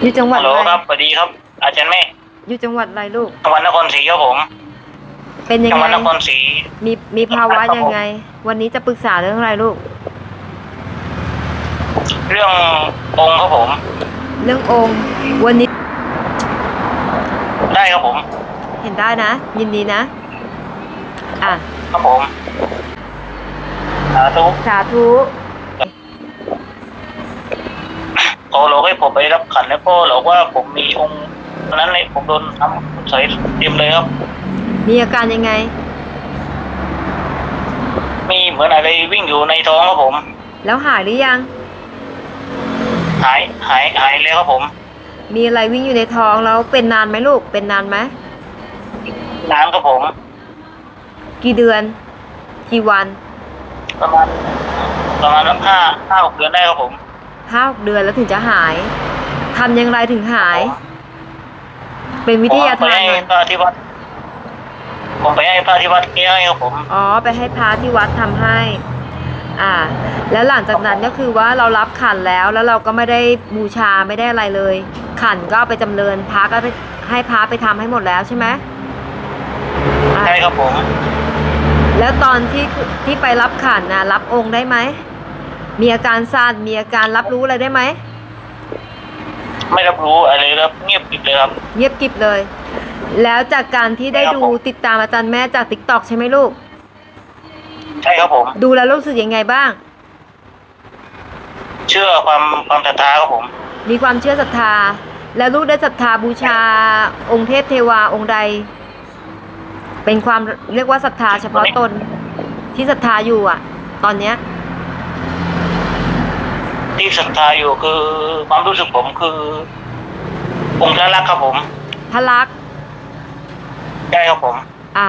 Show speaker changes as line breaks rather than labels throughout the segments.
อยู่จังหวั
ฮั
ด
ลโหล
อะไร
ครับสวัสดีครับ อาจารย์แม่
อยู่จังหวัดอะไรลูก
จังหวัดนครศรีครับผม
เป็นยัง
จังห
ไง
วัดนครศรี
มีมีภาวะ
ครับผม
ยังไง วันนี้จะปรึกษาเรื่องอะไรลูก
เรื่ององค์ครับผม
เรื่ององค์ วันนี้
ได้ครับผม
เห็นได้นะ ยินดีนะ อะ
ครับผมสาธุ
สาธุ
ให้ผมไปรับขันแล้วก็หลอกว่าผมมีองค์ตอนนั้นเลยผมโดนทำใส่เต็มเลยครับ
มีอาการยังไง
มีเหมือนอะไรวิ่งอยู่ในท้องครับผม
แล้วหายหรือยัง
หายหายหายเลยครับผม
มีอะไรวิ่งอยู่ในท้องแล้วเป็นนานไหมลูก เป็นนานไหม
นานครับผม
กี่เดือน กี่วัน
ประมาณประมาณห้าห้าหกเดือนได้ครับผม
ห้าหกเดือนแล้วถึงจะหายทำอย่างไรถึงหาย เป็นวิทยา
ผมไป
ทาน
ให้
หน่อย
พระที่วัดผมไปให้พระที่วัดแก้ให้ครับผม
อ๋อ ไปให้พระที่วัดทำให้ อ่า แล้วหลังจากนั้นก็คือว่าเรารับขันแล้วแล้วเราก็ไม่ได้บูชาไม่ได้อะไรเลย ขันก็เอาไปจำเริญพระก็ไปให้พระไปทำให้หมดแล้วใช่ไหมอ่า
ใช่ครับผม
แล้วตอนที่ที่ไปรับขันนะรับองค์ได้ไหม มีอาการสั่นมีอาการรับรู้อะไรได้ไหม
ไม่รับรู้อะไรเลยครับเงียบกริบเลยครับ
เงียบกริบเลย แล้วจากการที่ได้
ครับ
ดู
ผม
ติดตามอาจารย์แม่จากติ๊กต็อกใช่ไหมลูก
ใช่ครับผม
ดูแล้วรู้สึกยังไงบ้าง
เชื่อความความศรัทธาครับผม
มีความเชื่อศรัทธา แล้วลูกได้ศรัทธาบูชา องค์เทพเทวาองค์ใด เป็นความเรียกว่าศรัทธาเฉพาะตนที่ศรัทธาอยู่อะ ตอนเนี้ย
ที่ศรัทธาอยู่คือความรู้สึกผมคือ องค์พระลักษณ์ครับผม
พระลักษณ์
ใช่ครับผม
อะ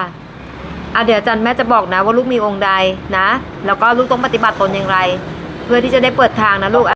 อะเดี๋ยวอาจารย์แม่จะบอกนะ ว่าลูกมีองค์ใดนะ แล้วก็ลูกต้องปฏิบัติตนอย่างไร เพื่อที่จะได้เปิดทางนะลูก